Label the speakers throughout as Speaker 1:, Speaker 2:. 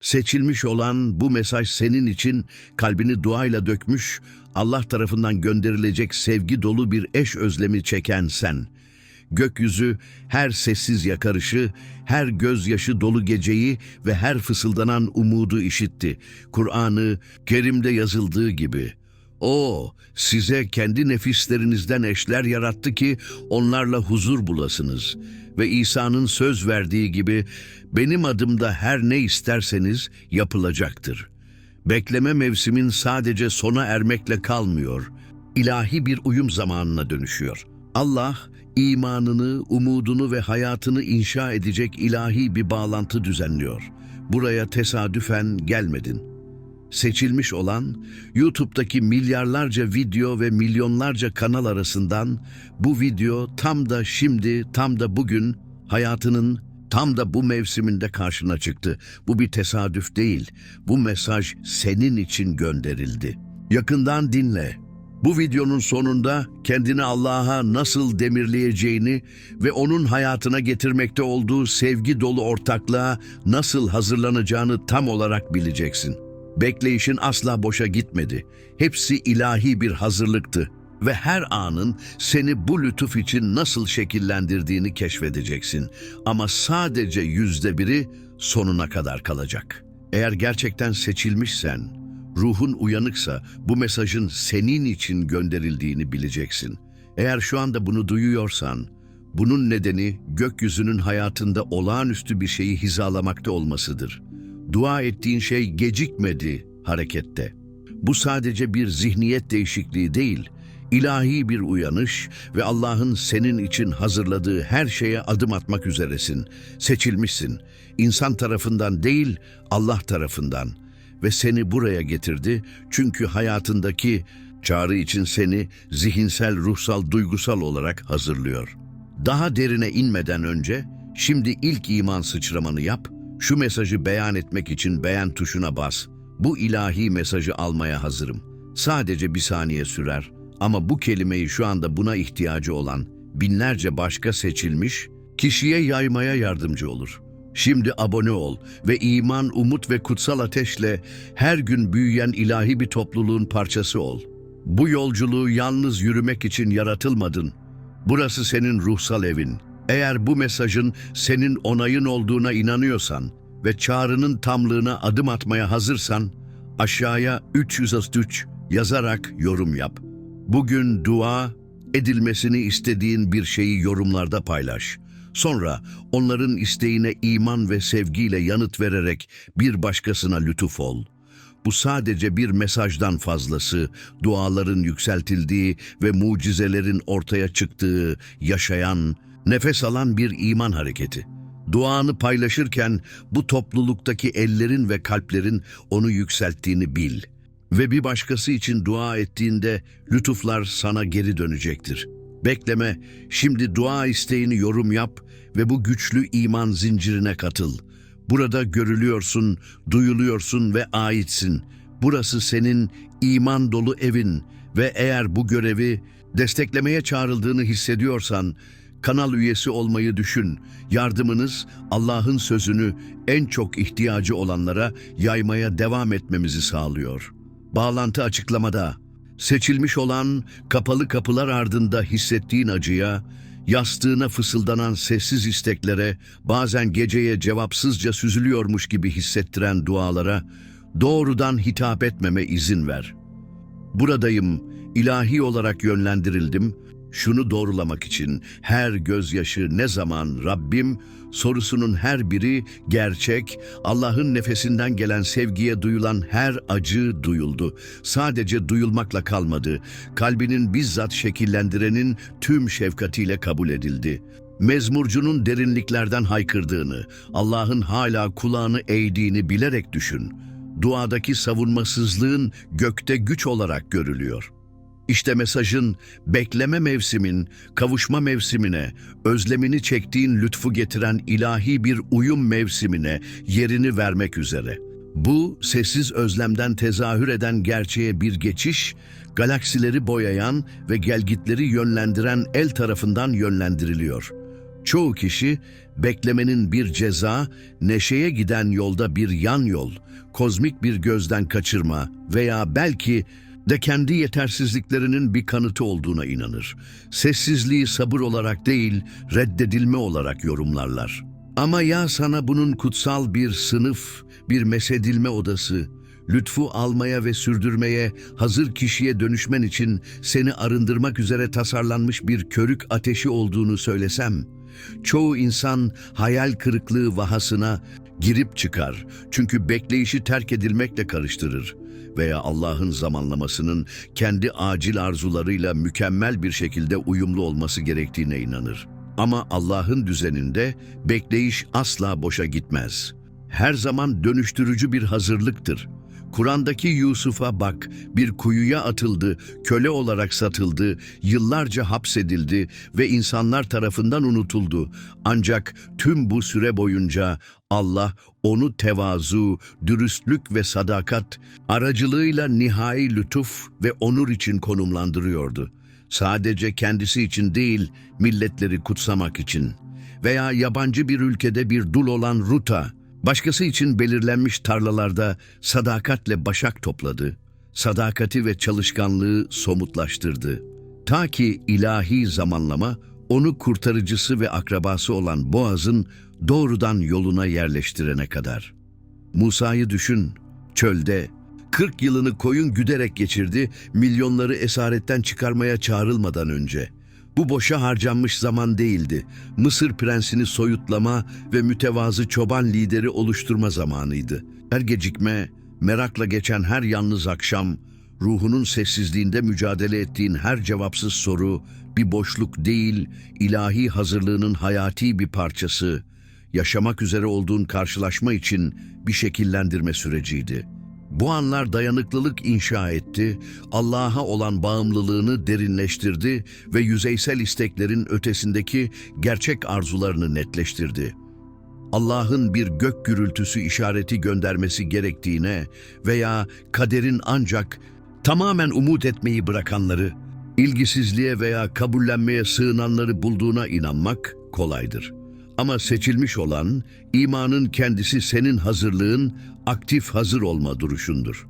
Speaker 1: Seçilmiş olan bu mesaj senin için kalbini duayla dökmüş, Allah tarafından gönderilecek sevgi dolu bir eş özlemi çeken sen. Gökyüzü her sessiz yakarışı, her gözyaşı dolu geceyi ve her fısıldanan umudu işitti. Kur'an'ı Kerim'de yazıldığı gibi. O size kendi nefislerinizden eşler yarattı ki onlarla huzur bulasınız. Ve İsa'nın söz verdiği gibi benim adımda her ne isterseniz yapılacaktır. Bekleme mevsimin sadece sona ermekle kalmıyor. ilahi bir uyum zamanına dönüşüyor. Allah imanını, umudunu ve hayatını inşa edecek ilahi bir bağlantı düzenliyor. Buraya tesadüfen gelmedin. Seçilmiş olan, YouTube'daki milyarlarca video ve milyonlarca kanal arasından bu video tam da şimdi, tam da bugün hayatının tam da bu mevsiminde karşına çıktı. Bu bir tesadüf değil. Bu mesaj senin için gönderildi. Yakından dinle. Bu videonun sonunda kendini Allah'a nasıl demirleyeceğini ve onun hayatına getirmekte olduğu sevgi dolu ortaklığa nasıl hazırlanacağını tam olarak bileceksin. Bekleyişin asla boşa gitmedi. Hepsi ilahi bir hazırlıktı ve her anın seni bu lütuf için nasıl şekillendirdiğini keşfedeceksin. Ama sadece yüzde biri sonuna kadar kalacak. Eğer gerçekten seçilmişsen, ruhun uyanıksa bu mesajın senin için gönderildiğini bileceksin. Eğer şu anda bunu duyuyorsan, bunun nedeni gökyüzünün hayatında olağanüstü bir şeyi hizalamakta olmasıdır. Dua ettiğin şey gecikmedi harekette. Bu sadece bir zihniyet değişikliği değil, ilahi bir uyanış ve Allah'ın senin için hazırladığı her şeye adım atmak üzeresin. Seçilmişsin. İnsan tarafından değil, Allah tarafından. Ve seni buraya getirdi çünkü hayatındaki çağrı için seni zihinsel, ruhsal, duygusal olarak hazırlıyor. Daha derine inmeden önce, şimdi ilk iman sıçramanı yap, şu mesajı beyan etmek için beğen tuşuna bas. Bu ilahi mesajı almaya hazırım. Sadece bir saniye sürer ama bu kelimeyi şu anda buna ihtiyacı olan binlerce başka seçilmiş kişiye yaymaya yardımcı olur. Şimdi abone ol ve iman, umut ve kutsal ateşle her gün büyüyen ilahi bir topluluğun parçası ol. Bu yolculuğu yalnız yürümek için yaratılmadın. Burası senin ruhsal evin. Eğer bu mesajın senin onayın olduğuna inanıyorsan ve çağrının tamlığına adım atmaya hazırsan, aşağıya 333 yazarak yorum yap. Bugün dua, edilmesini istediğin bir şeyi yorumlarda paylaş. Sonra onların isteğine iman ve sevgiyle yanıt vererek bir başkasına lütuf ol. Bu sadece bir mesajdan fazlası, duaların yükseltildiği ve mucizelerin ortaya çıktığı, yaşayan, nefes alan bir iman hareketi. Duanı paylaşırken bu topluluktaki ellerin ve kalplerin onu yükselttiğini bil. Ve bir başkası için dua ettiğinde lütuflar sana geri dönecektir. Bekleme, şimdi dua isteğini yorum yap ve bu güçlü iman zincirine katıl. Burada görülüyorsun, duyuluyorsun ve aitsin. Burası senin iman dolu evin ve eğer bu görevi desteklemeye çağrıldığını hissediyorsan, kanal üyesi olmayı düşün. Yardımınız Allah'ın sözünü en çok ihtiyacı olanlara yaymaya devam etmemizi sağlıyor. Bağlantı açıklamada. Seçilmiş olan kapalı kapılar ardında hissettiğin acıya, yastığına fısıldanan sessiz isteklere, bazen geceye cevapsızca süzülüyormuş gibi hissettiren dualara doğrudan hitap etmeme izin ver. Buradayım, ilahi olarak yönlendirildim. Şunu doğrulamak için her gözyaşı ne zaman Rabbim sorusunun her biri gerçek, Allah'ın nefesinden gelen sevgiye duyulan her acı duyuldu. Sadece duyulmakla kalmadı. Kalbinin bizzat şekillendirenin tüm şefkatiyle kabul edildi. Mezmurcunun derinliklerden haykırdığını, Allah'ın hala kulağını eğdiğini bilerek düşün. Duadaki savunmasızlığın gökte güç olarak görülüyor.'' İşte mesajın bekleme mevsimin, kavuşma mevsimine, özlemini çektiğin lütfu getiren ilahi bir uyum mevsimine yerini vermek üzere. Bu sessiz özlemden tezahür eden gerçeğe bir geçiş, galaksileri boyayan ve gelgitleri yönlendiren el tarafından yönlendiriliyor. Çoğu kişi beklemenin bir ceza, neşeye giden yolda bir yan yol, kozmik bir gözden kaçırma veya belki de kendi yetersizliklerinin bir kanıtı olduğuna inanır. Sessizliği sabır olarak değil, reddedilme olarak yorumlarlar. Ama ya sana bunun kutsal bir sınıf, bir mesedilme odası, lütfu almaya ve sürdürmeye hazır kişiye dönüşmen için seni arındırmak üzere tasarlanmış bir körük ateşi olduğunu söylesem, çoğu insan hayal kırıklığı vahasına girip çıkar çünkü bekleyişi terk edilmekle karıştırır veya Allah'ın zamanlamasının kendi acil arzularıyla mükemmel bir şekilde uyumlu olması gerektiğine inanır. Ama Allah'ın düzeninde bekleyiş asla boşa gitmez. Her zaman dönüştürücü bir hazırlıktır. Kur'an'daki Yusuf'a bak, bir kuyuya atıldı, köle olarak satıldı, yıllarca hapsedildi ve insanlar tarafından unutuldu. Ancak tüm bu süre boyunca Allah onu tevazu, dürüstlük ve sadakat aracılığıyla nihai lütuf ve onur için konumlandırıyordu. Sadece kendisi için değil, milletleri kutsamak için. Veya yabancı bir ülkede bir dul olan Ruta, başkası için belirlenmiş tarlalarda sadakatle başak topladı. Sadakati ve çalışkanlığı somutlaştırdı. Ta ki ilahi zamanlama onu kurtarıcısı ve akrabası olan Boaz'ın doğrudan yoluna yerleştirene kadar. Musa'yı düşün, çölde 40 yılını koyun güderek geçirdi, milyonları esaretten çıkarmaya çağrılmadan önce. Bu boşa harcanmış zaman değildi. Mısır prensini soyutlama ve mütevazı çoban lideri oluşturma zamanıydı. Her gecikme, merakla geçen her yalnız akşam, ruhunun sessizliğinde mücadele ettiğin her cevapsız soru, bir boşluk değil, ilahi hazırlığının hayati bir parçası, yaşamak üzere olduğun karşılaşma için bir şekillendirme süreciydi. Bu anlar dayanıklılık inşa etti, Allah'a olan bağımlılığını derinleştirdi ve yüzeysel isteklerin ötesindeki gerçek arzularını netleştirdi. Allah'ın bir gök gürültüsü işareti göndermesi gerektiğine veya kaderin ancak tamamen umut etmeyi bırakanları, ilgisizliğe veya kabullenmeye sığınanları bulduğuna inanmak kolaydır. Ama seçilmiş olan, imanın kendisi senin hazırlığın, aktif hazır olma duruşundur.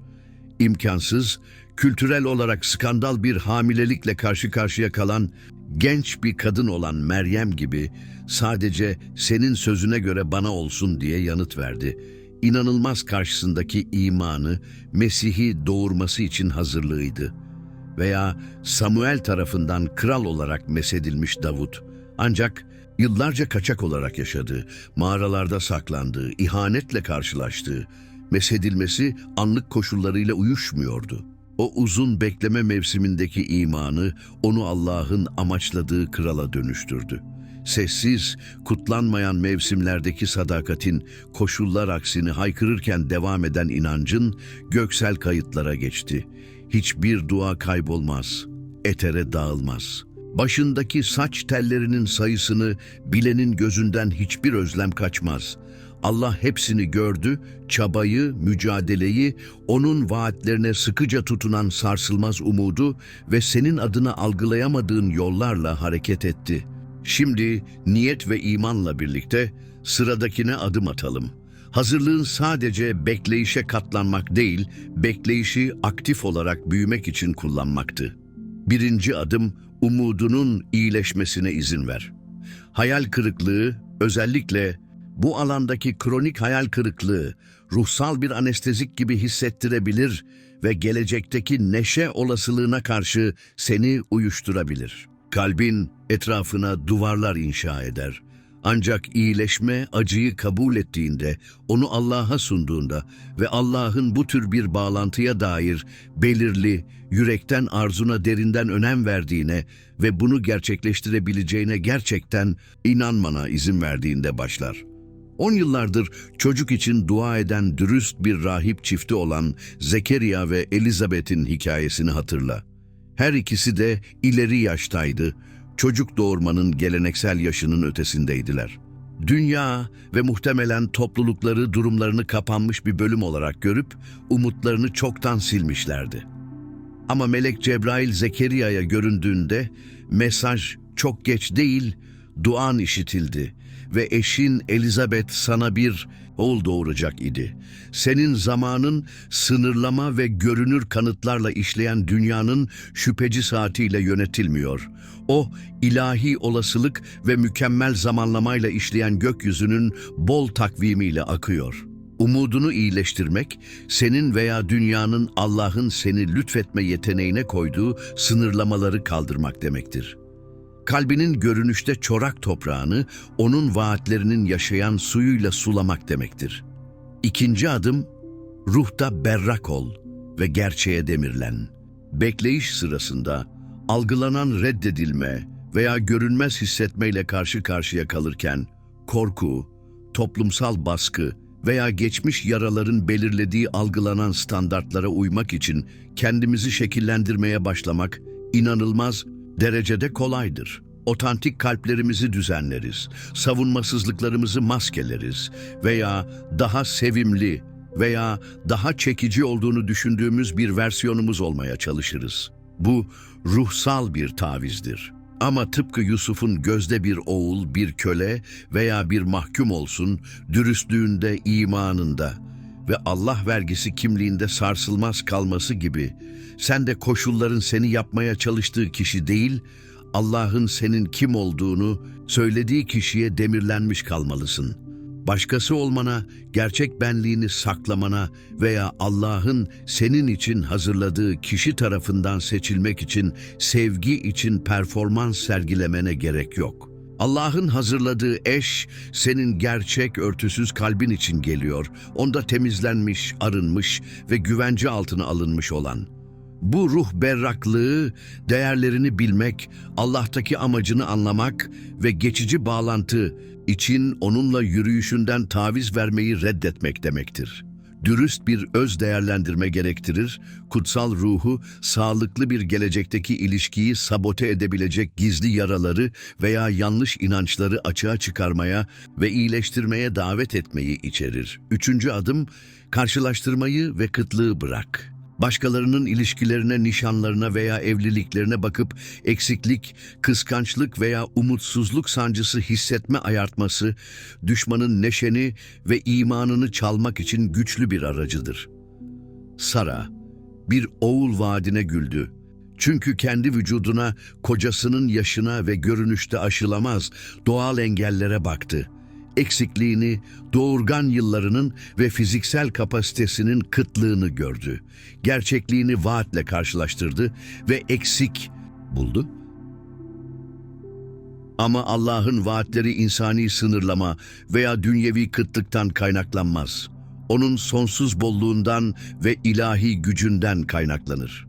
Speaker 1: İmkansız, kültürel olarak skandal bir hamilelikle karşı karşıya kalan genç bir kadın olan Meryem gibi sadece senin sözüne göre bana olsun diye yanıt verdi. İnanılmaz karşısındaki imanı, Mesih'i doğurması için hazırlığıydı. Veya Samuel tarafından kral olarak mesedilmiş Davut. Ancak Yıllarca kaçak olarak yaşadı, mağaralarda saklandı, ihanetle karşılaştı. Mesedilmesi anlık koşullarıyla uyuşmuyordu. O uzun bekleme mevsimindeki imanı onu Allah'ın amaçladığı krala dönüştürdü. Sessiz, kutlanmayan mevsimlerdeki sadakatin, koşullar aksini haykırırken devam eden inancın göksel kayıtlara geçti. Hiçbir dua kaybolmaz, etere dağılmaz.'' Başındaki saç tellerinin sayısını bilenin gözünden hiçbir özlem kaçmaz. Allah hepsini gördü, çabayı, mücadeleyi, onun vaatlerine sıkıca tutunan sarsılmaz umudu ve senin adına algılayamadığın yollarla hareket etti. Şimdi niyet ve imanla birlikte sıradakine adım atalım. Hazırlığın sadece bekleyişe katlanmak değil, bekleyişi aktif olarak büyümek için kullanmaktı. Birinci adım umudunun iyileşmesine izin ver. Hayal kırıklığı, özellikle bu alandaki kronik hayal kırıklığı, ruhsal bir anestezik gibi hissettirebilir ve gelecekteki neşe olasılığına karşı seni uyuşturabilir. Kalbin etrafına duvarlar inşa eder. Ancak iyileşme acıyı kabul ettiğinde, onu Allah'a sunduğunda ve Allah'ın bu tür bir bağlantıya dair belirli, yürekten arzuna derinden önem verdiğine ve bunu gerçekleştirebileceğine gerçekten inanmana izin verdiğinde başlar. On yıllardır çocuk için dua eden dürüst bir rahip çifti olan Zekeriya ve Elizabeth'in hikayesini hatırla. Her ikisi de ileri yaştaydı çocuk doğurmanın geleneksel yaşının ötesindeydiler. Dünya ve muhtemelen toplulukları durumlarını kapanmış bir bölüm olarak görüp umutlarını çoktan silmişlerdi. Ama Melek Cebrail Zekeriya'ya göründüğünde mesaj çok geç değil, duan işitildi ve eşin Elizabeth sana bir oğul doğuracak idi. Senin zamanın sınırlama ve görünür kanıtlarla işleyen dünyanın şüpheci saatiyle yönetilmiyor. O, ilahi olasılık ve mükemmel zamanlamayla işleyen gökyüzünün bol takvimiyle akıyor. Umudunu iyileştirmek, senin veya dünyanın Allah'ın seni lütfetme yeteneğine koyduğu sınırlamaları kaldırmak demektir. Kalbinin görünüşte çorak toprağını, onun vaatlerinin yaşayan suyuyla sulamak demektir. İkinci adım, ruhta berrak ol ve gerçeğe demirlen. Bekleyiş sırasında algılanan reddedilme veya görünmez hissetmeyle karşı karşıya kalırken korku, toplumsal baskı veya geçmiş yaraların belirlediği algılanan standartlara uymak için kendimizi şekillendirmeye başlamak inanılmaz derecede kolaydır. Otantik kalplerimizi düzenleriz, savunmasızlıklarımızı maskeleriz veya daha sevimli veya daha çekici olduğunu düşündüğümüz bir versiyonumuz olmaya çalışırız. Bu ruhsal bir tavizdir. Ama tıpkı Yusuf'un gözde bir oğul, bir köle veya bir mahkum olsun, dürüstlüğünde, imanında ve Allah vergisi kimliğinde sarsılmaz kalması gibi, sen de koşulların seni yapmaya çalıştığı kişi değil, Allah'ın senin kim olduğunu söylediği kişiye demirlenmiş kalmalısın. Başkası olmana, gerçek benliğini saklamana veya Allah'ın senin için hazırladığı kişi tarafından seçilmek için sevgi için performans sergilemene gerek yok. Allah'ın hazırladığı eş senin gerçek örtüsüz kalbin için geliyor. Onda temizlenmiş, arınmış ve güvence altına alınmış olan. Bu ruh berraklığı, değerlerini bilmek, Allah'taki amacını anlamak ve geçici bağlantı için onunla yürüyüşünden taviz vermeyi reddetmek demektir. Dürüst bir öz değerlendirme gerektirir, kutsal ruhu sağlıklı bir gelecekteki ilişkiyi sabote edebilecek gizli yaraları veya yanlış inançları açığa çıkarmaya ve iyileştirmeye davet etmeyi içerir. Üçüncü adım, karşılaştırmayı ve kıtlığı bırak. Başkalarının ilişkilerine, nişanlarına veya evliliklerine bakıp eksiklik, kıskançlık veya umutsuzluk sancısı hissetme ayartması, düşmanın neşeni ve imanını çalmak için güçlü bir aracıdır. Sara, bir oğul vaadine güldü. Çünkü kendi vücuduna, kocasının yaşına ve görünüşte aşılamaz doğal engellere baktı eksikliğini, doğurgan yıllarının ve fiziksel kapasitesinin kıtlığını gördü. Gerçekliğini vaatle karşılaştırdı ve eksik buldu. Ama Allah'ın vaatleri insani sınırlama veya dünyevi kıtlıktan kaynaklanmaz. Onun sonsuz bolluğundan ve ilahi gücünden kaynaklanır.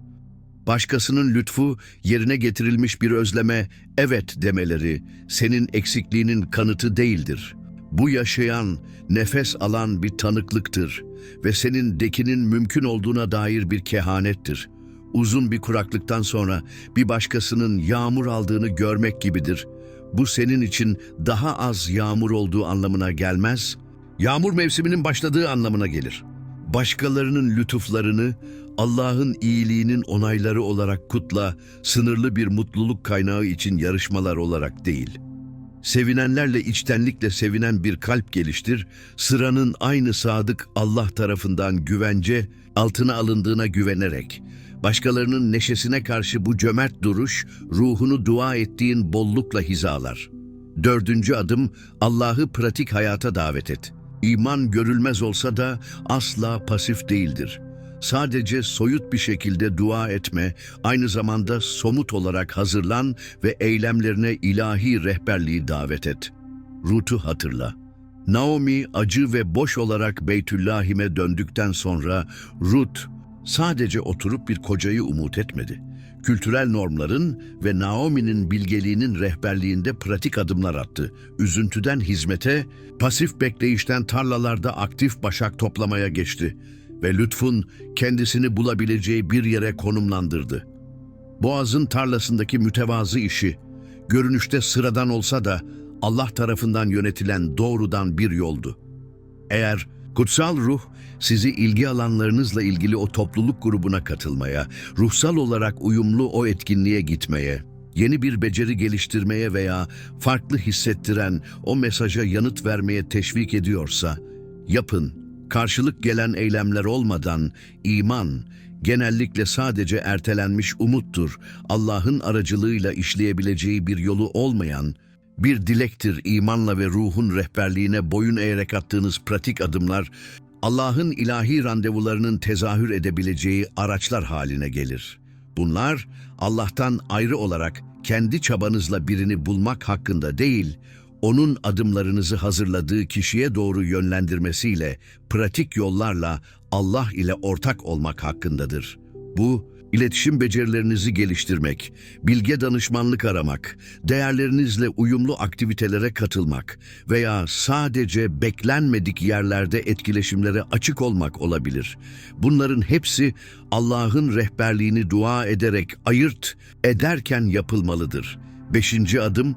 Speaker 1: Başkasının lütfu yerine getirilmiş bir özleme evet demeleri senin eksikliğinin kanıtı değildir.'' Bu yaşayan, nefes alan bir tanıklıktır ve senin dekinin mümkün olduğuna dair bir kehanettir. Uzun bir kuraklıktan sonra bir başkasının yağmur aldığını görmek gibidir. Bu senin için daha az yağmur olduğu anlamına gelmez, yağmur mevsiminin başladığı anlamına gelir. Başkalarının lütuflarını Allah'ın iyiliğinin onayları olarak kutla, sınırlı bir mutluluk kaynağı için yarışmalar olarak değil.'' Sevinenlerle içtenlikle sevinen bir kalp geliştir, sıranın aynı sadık Allah tarafından güvence altına alındığına güvenerek, başkalarının neşesine karşı bu cömert duruş, ruhunu dua ettiğin bollukla hizalar. Dördüncü adım, Allah'ı pratik hayata davet et. İman görülmez olsa da asla pasif değildir.'' Sadece soyut bir şekilde dua etme, aynı zamanda somut olarak hazırlan ve eylemlerine ilahi rehberliği davet et. Rut'u hatırla. Naomi acı ve boş olarak Beytüllahim'e döndükten sonra Rut sadece oturup bir kocayı umut etmedi. Kültürel normların ve Naomi'nin bilgeliğinin rehberliğinde pratik adımlar attı. Üzüntüden hizmete, pasif bekleyişten tarlalarda aktif başak toplamaya geçti ve lütfun kendisini bulabileceği bir yere konumlandırdı. Boğaz'ın tarlasındaki mütevazı işi, görünüşte sıradan olsa da Allah tarafından yönetilen doğrudan bir yoldu. Eğer kutsal ruh sizi ilgi alanlarınızla ilgili o topluluk grubuna katılmaya, ruhsal olarak uyumlu o etkinliğe gitmeye yeni bir beceri geliştirmeye veya farklı hissettiren o mesaja yanıt vermeye teşvik ediyorsa, yapın. Karşılık gelen eylemler olmadan iman genellikle sadece ertelenmiş umuttur. Allah'ın aracılığıyla işleyebileceği bir yolu olmayan bir dilektir imanla ve ruhun rehberliğine boyun eğerek attığınız pratik adımlar Allah'ın ilahi randevularının tezahür edebileceği araçlar haline gelir. Bunlar Allah'tan ayrı olarak kendi çabanızla birini bulmak hakkında değil, onun adımlarınızı hazırladığı kişiye doğru yönlendirmesiyle, pratik yollarla Allah ile ortak olmak hakkındadır. Bu, iletişim becerilerinizi geliştirmek, bilge danışmanlık aramak, değerlerinizle uyumlu aktivitelere katılmak veya sadece beklenmedik yerlerde etkileşimlere açık olmak olabilir. Bunların hepsi Allah'ın rehberliğini dua ederek ayırt ederken yapılmalıdır. Beşinci adım,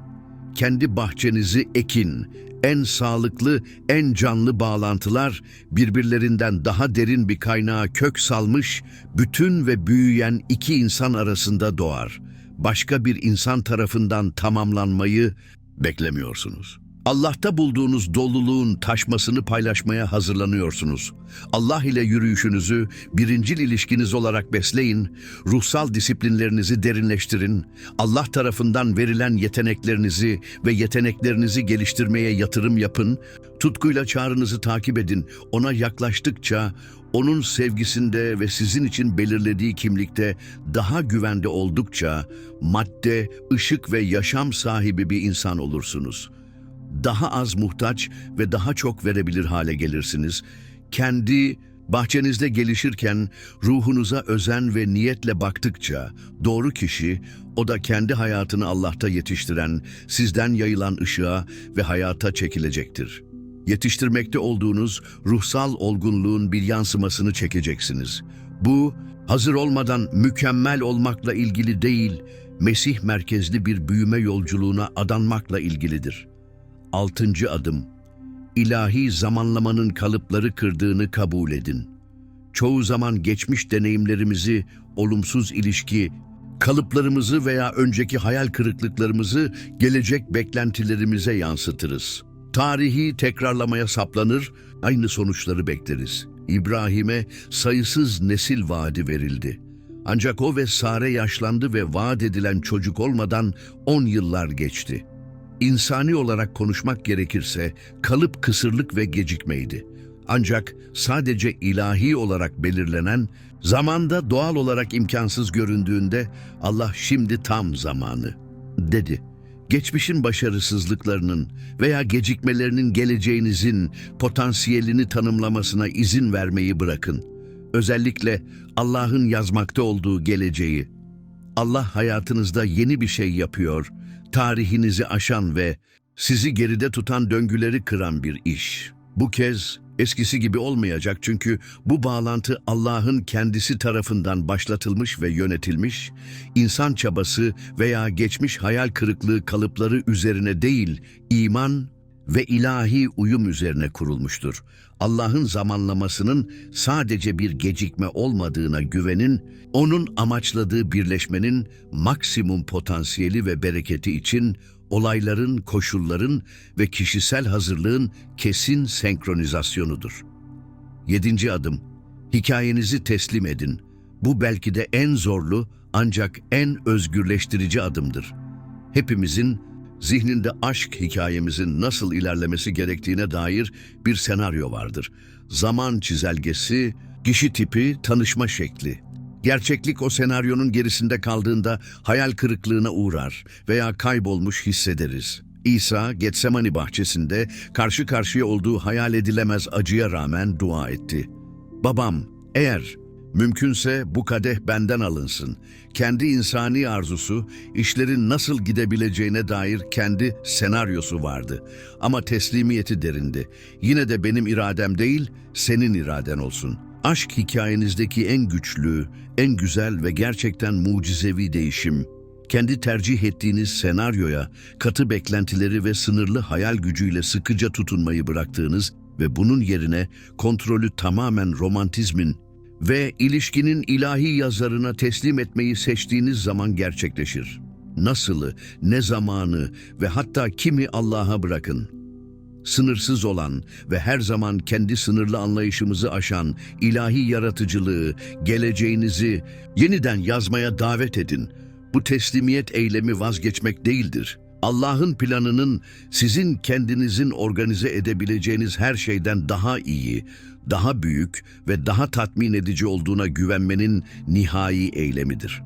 Speaker 1: kendi bahçenizi ekin. En sağlıklı, en canlı bağlantılar birbirlerinden daha derin bir kaynağa kök salmış, bütün ve büyüyen iki insan arasında doğar. Başka bir insan tarafından tamamlanmayı beklemiyorsunuz. Allah'ta bulduğunuz doluluğun taşmasını paylaşmaya hazırlanıyorsunuz. Allah ile yürüyüşünüzü birincil ilişkiniz olarak besleyin, ruhsal disiplinlerinizi derinleştirin, Allah tarafından verilen yeteneklerinizi ve yeteneklerinizi geliştirmeye yatırım yapın, tutkuyla çağrınızı takip edin, ona yaklaştıkça onun sevgisinde ve sizin için belirlediği kimlikte daha güvende oldukça madde, ışık ve yaşam sahibi bir insan olursunuz.'' Daha az muhtaç ve daha çok verebilir hale gelirsiniz. Kendi bahçenizde gelişirken ruhunuza özen ve niyetle baktıkça doğru kişi o da kendi hayatını Allah'ta yetiştiren, sizden yayılan ışığa ve hayata çekilecektir. Yetiştirmekte olduğunuz ruhsal olgunluğun bir yansımasını çekeceksiniz. Bu, hazır olmadan mükemmel olmakla ilgili değil, Mesih merkezli bir büyüme yolculuğuna adanmakla ilgilidir.'' Altıncı adım. İlahi zamanlamanın kalıpları kırdığını kabul edin. Çoğu zaman geçmiş deneyimlerimizi, olumsuz ilişki, kalıplarımızı veya önceki hayal kırıklıklarımızı gelecek beklentilerimize yansıtırız. Tarihi tekrarlamaya saplanır, aynı sonuçları bekleriz. İbrahim'e sayısız nesil vaadi verildi. Ancak o ve Sare yaşlandı ve vaat edilen çocuk olmadan on yıllar geçti.'' İnsani olarak konuşmak gerekirse kalıp kısırlık ve gecikmeydi. Ancak sadece ilahi olarak belirlenen, zamanda doğal olarak imkansız göründüğünde Allah şimdi tam zamanı dedi. Geçmişin başarısızlıklarının veya gecikmelerinin geleceğinizin potansiyelini tanımlamasına izin vermeyi bırakın. Özellikle Allah'ın yazmakta olduğu geleceği. Allah hayatınızda yeni bir şey yapıyor tarihinizi aşan ve sizi geride tutan döngüleri kıran bir iş. Bu kez eskisi gibi olmayacak çünkü bu bağlantı Allah'ın kendisi tarafından başlatılmış ve yönetilmiş, insan çabası veya geçmiş hayal kırıklığı kalıpları üzerine değil, iman ve ilahi uyum üzerine kurulmuştur. Allah'ın zamanlamasının sadece bir gecikme olmadığına güvenin, onun amaçladığı birleşmenin maksimum potansiyeli ve bereketi için olayların, koşulların ve kişisel hazırlığın kesin senkronizasyonudur. Yedinci adım, hikayenizi teslim edin. Bu belki de en zorlu ancak en özgürleştirici adımdır. Hepimizin zihninde aşk hikayemizin nasıl ilerlemesi gerektiğine dair bir senaryo vardır. Zaman çizelgesi, kişi tipi, tanışma şekli. Gerçeklik o senaryonun gerisinde kaldığında hayal kırıklığına uğrar veya kaybolmuş hissederiz. İsa Getsemani bahçesinde karşı karşıya olduğu hayal edilemez acıya rağmen dua etti. Babam, eğer Mümkünse bu kadeh benden alınsın. Kendi insani arzusu, işlerin nasıl gidebileceğine dair kendi senaryosu vardı. Ama teslimiyeti derindi. Yine de benim iradem değil, senin iraden olsun. Aşk hikayenizdeki en güçlü, en güzel ve gerçekten mucizevi değişim, kendi tercih ettiğiniz senaryoya, katı beklentileri ve sınırlı hayal gücüyle sıkıca tutunmayı bıraktığınız ve bunun yerine kontrolü tamamen romantizmin ve ilişkinin ilahi yazarına teslim etmeyi seçtiğiniz zaman gerçekleşir. nasılı, ne zamanı ve hatta kimi Allah'a bırakın. Sınırsız olan ve her zaman kendi sınırlı anlayışımızı aşan ilahi yaratıcılığı, geleceğinizi yeniden yazmaya davet edin. Bu teslimiyet eylemi vazgeçmek değildir. Allah'ın planının sizin kendinizin organize edebileceğiniz her şeyden daha iyi, daha büyük ve daha tatmin edici olduğuna güvenmenin nihai eylemidir.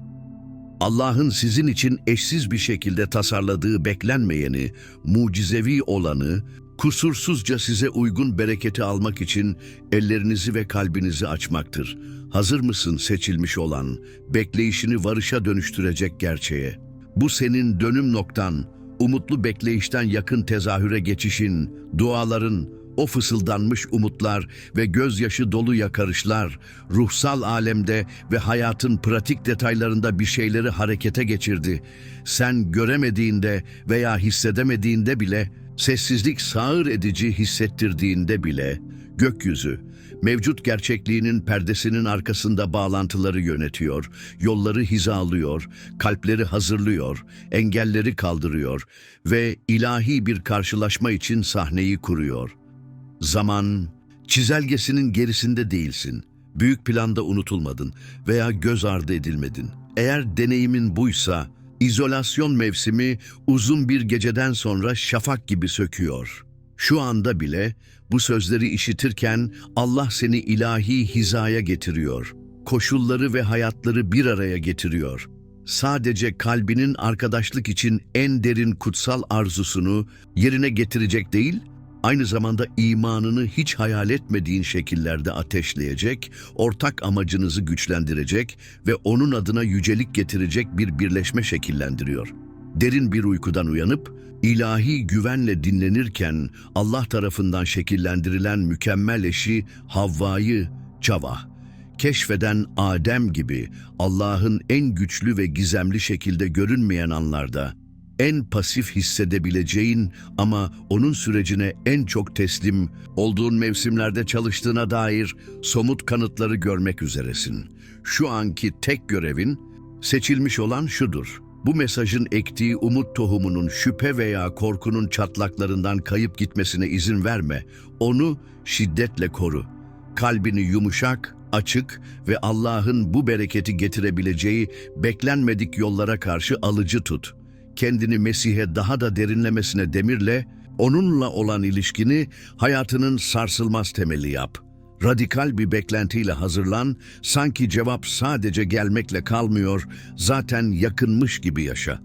Speaker 1: Allah'ın sizin için eşsiz bir şekilde tasarladığı beklenmeyeni, mucizevi olanı, kusursuzca size uygun bereketi almak için ellerinizi ve kalbinizi açmaktır. Hazır mısın seçilmiş olan, bekleyişini varışa dönüştürecek gerçeğe? Bu senin dönüm noktan, umutlu bekleyişten yakın tezahüre geçişin, duaların, o fısıldanmış umutlar ve gözyaşı dolu yakarışlar, ruhsal alemde ve hayatın pratik detaylarında bir şeyleri harekete geçirdi. Sen göremediğinde veya hissedemediğinde bile, sessizlik sağır edici hissettirdiğinde bile, gökyüzü, mevcut gerçekliğinin perdesinin arkasında bağlantıları yönetiyor, yolları hizalıyor, kalpleri hazırlıyor, engelleri kaldırıyor ve ilahi bir karşılaşma için sahneyi kuruyor. Zaman, çizelgesinin gerisinde değilsin. Büyük planda unutulmadın veya göz ardı edilmedin. Eğer deneyimin buysa, izolasyon mevsimi uzun bir geceden sonra şafak gibi söküyor. Şu anda bile bu sözleri işitirken Allah seni ilahi hizaya getiriyor. Koşulları ve hayatları bir araya getiriyor. Sadece kalbinin arkadaşlık için en derin kutsal arzusunu yerine getirecek değil, aynı zamanda imanını hiç hayal etmediğin şekillerde ateşleyecek, ortak amacınızı güçlendirecek ve onun adına yücelik getirecek bir birleşme şekillendiriyor. Derin bir uykudan uyanıp, ilahi güvenle dinlenirken Allah tarafından şekillendirilen mükemmel eşi Havva'yı, Çavah, keşfeden Adem gibi Allah'ın en güçlü ve gizemli şekilde görünmeyen anlarda, en pasif hissedebileceğin ama onun sürecine en çok teslim olduğun mevsimlerde çalıştığına dair somut kanıtları görmek üzeresin. Şu anki tek görevin seçilmiş olan şudur. Bu mesajın ektiği umut tohumunun şüphe veya korkunun çatlaklarından kayıp gitmesine izin verme. Onu şiddetle koru. Kalbini yumuşak, açık ve Allah'ın bu bereketi getirebileceği beklenmedik yollara karşı alıcı tut. Kendini Mesih'e daha da derinlemesine demirle, onunla olan ilişkini hayatının sarsılmaz temeli yap. Radikal bir beklentiyle hazırlan, sanki cevap sadece gelmekle kalmıyor, zaten yakınmış gibi yaşa.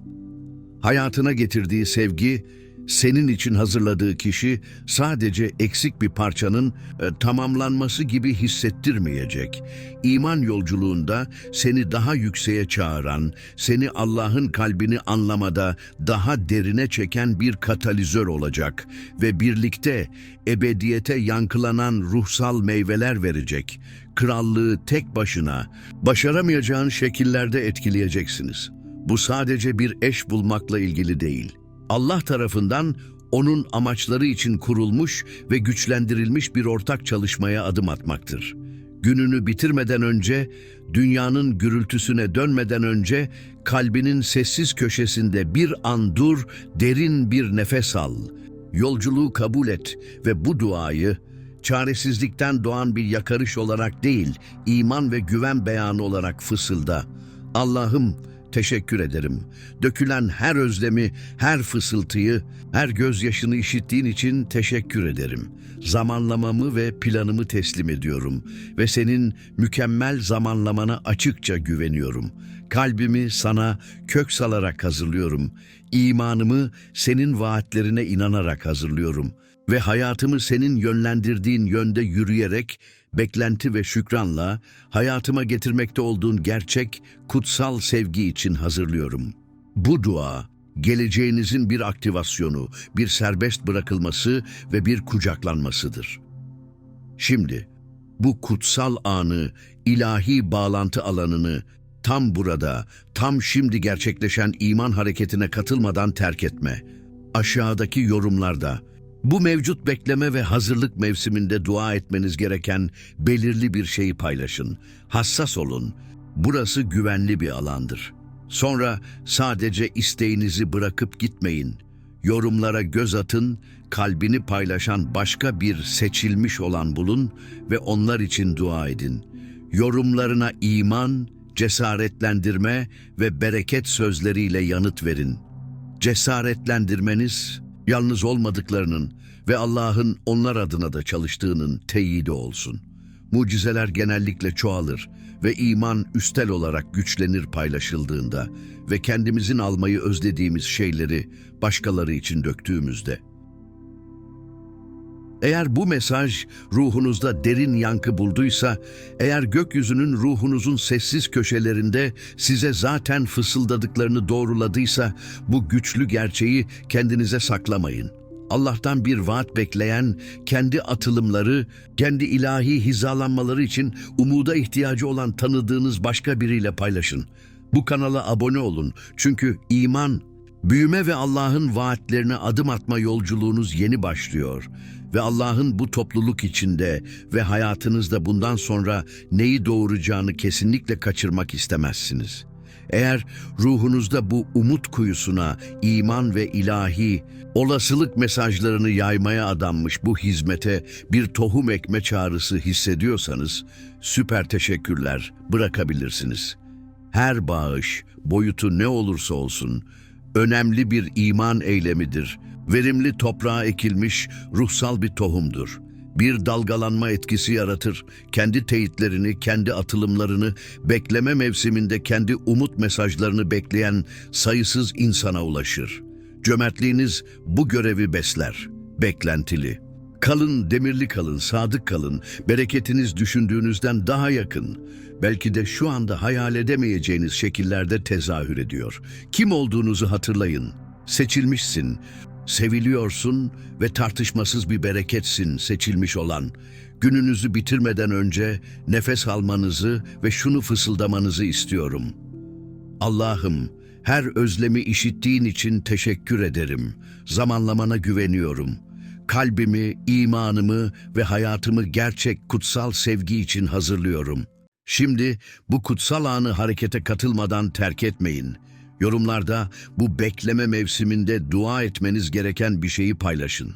Speaker 1: Hayatına getirdiği sevgi, senin için hazırladığı kişi sadece eksik bir parçanın e, tamamlanması gibi hissettirmeyecek. İman yolculuğunda seni daha yükseğe çağıran, seni Allah'ın kalbini anlamada daha derine çeken bir katalizör olacak ve birlikte ebediyete yankılanan ruhsal meyveler verecek. Krallığı tek başına başaramayacağın şekillerde etkileyeceksiniz. Bu sadece bir eş bulmakla ilgili değil. Allah tarafından onun amaçları için kurulmuş ve güçlendirilmiş bir ortak çalışmaya adım atmaktır. Gününü bitirmeden önce, dünyanın gürültüsüne dönmeden önce kalbinin sessiz köşesinde bir an dur, derin bir nefes al. Yolculuğu kabul et ve bu duayı çaresizlikten doğan bir yakarış olarak değil, iman ve güven beyanı olarak fısılda. Allah'ım, teşekkür ederim. Dökülen her özlemi, her fısıltıyı, her gözyaşını işittiğin için teşekkür ederim. Zamanlamamı ve planımı teslim ediyorum ve senin mükemmel zamanlamana açıkça güveniyorum. Kalbimi sana kök salarak hazırlıyorum. İmanımı senin vaatlerine inanarak hazırlıyorum ve hayatımı senin yönlendirdiğin yönde yürüyerek beklenti ve şükranla hayatıma getirmekte olduğun gerçek, kutsal sevgi için hazırlıyorum. Bu dua, geleceğinizin bir aktivasyonu, bir serbest bırakılması ve bir kucaklanmasıdır. Şimdi, bu kutsal anı, ilahi bağlantı alanını tam burada, tam şimdi gerçekleşen iman hareketine katılmadan terk etme. Aşağıdaki yorumlarda, bu mevcut bekleme ve hazırlık mevsiminde dua etmeniz gereken belirli bir şeyi paylaşın. Hassas olun. Burası güvenli bir alandır. Sonra sadece isteğinizi bırakıp gitmeyin. Yorumlara göz atın, kalbini paylaşan başka bir seçilmiş olan bulun ve onlar için dua edin. Yorumlarına iman, cesaretlendirme ve bereket sözleriyle yanıt verin. Cesaretlendirmeniz, yalnız olmadıklarının ve Allah'ın onlar adına da çalıştığının teyidi olsun. Mucizeler genellikle çoğalır ve iman üstel olarak güçlenir paylaşıldığında ve kendimizin almayı özlediğimiz şeyleri başkaları için döktüğümüzde. Eğer bu mesaj ruhunuzda derin yankı bulduysa, eğer gökyüzünün ruhunuzun sessiz köşelerinde size zaten fısıldadıklarını doğruladıysa, bu güçlü gerçeği kendinize saklamayın. Allah'tan bir vaat bekleyen, kendi atılımları, kendi ilahi hizalanmaları için umuda ihtiyacı olan tanıdığınız başka biriyle paylaşın. Bu kanala abone olun çünkü iman, büyüme ve Allah'ın vaatlerine adım atma yolculuğunuz yeni başlıyor. Ve Allah'ın bu topluluk içinde ve hayatınızda bundan sonra neyi doğuracağını kesinlikle kaçırmak istemezsiniz. Eğer ruhunuzda bu umut kuyusuna iman ve ilahi olasılık mesajlarını yaymaya adanmış bu hizmete bir tohum ekme çağrısı hissediyorsanız süper teşekkürler bırakabilirsiniz. Her bağış, boyutu ne olursa olsun önemli bir iman eylemidir. Verimli toprağa ekilmiş ruhsal bir tohumdur. Bir dalgalanma etkisi yaratır. Kendi teyitlerini, kendi atılımlarını, bekleme mevsiminde kendi umut mesajlarını bekleyen sayısız insana ulaşır. Cömertliğiniz bu görevi besler. Beklentili. Kalın, demirli kalın, sadık kalın. Bereketiniz düşündüğünüzden daha yakın. Belki de şu anda hayal edemeyeceğiniz şekillerde tezahür ediyor. Kim olduğunuzu hatırlayın. Seçilmişsin. Seviliyorsun ve tartışmasız bir bereketsin seçilmiş olan. Gününüzü bitirmeden önce nefes almanızı ve şunu fısıldamanızı istiyorum. Allah'ım, her özlemi işittiğin için teşekkür ederim. Zamanlamana güveniyorum. Kalbimi, imanımı ve hayatımı gerçek kutsal sevgi için hazırlıyorum. Şimdi bu kutsal anı harekete katılmadan terk etmeyin. Yorumlarda bu bekleme mevsiminde dua etmeniz gereken bir şeyi paylaşın.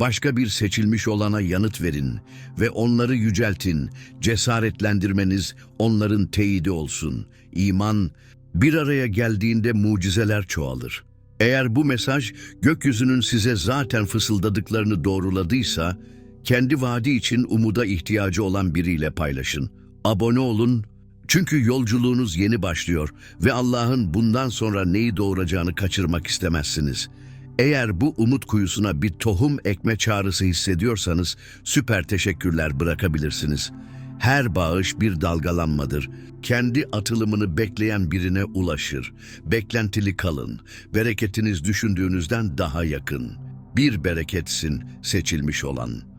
Speaker 1: Başka bir seçilmiş olana yanıt verin ve onları yüceltin. Cesaretlendirmeniz onların teyidi olsun. İman bir araya geldiğinde mucizeler çoğalır. Eğer bu mesaj gökyüzünün size zaten fısıldadıklarını doğruladıysa, kendi vaadi için umuda ihtiyacı olan biriyle paylaşın. Abone olun çünkü yolculuğunuz yeni başlıyor ve Allah'ın bundan sonra neyi doğuracağını kaçırmak istemezsiniz. Eğer bu umut kuyusuna bir tohum ekme çağrısı hissediyorsanız süper teşekkürler bırakabilirsiniz. Her bağış bir dalgalanmadır. Kendi atılımını bekleyen birine ulaşır. Beklentili kalın. Bereketiniz düşündüğünüzden daha yakın. Bir bereketsin seçilmiş olan.''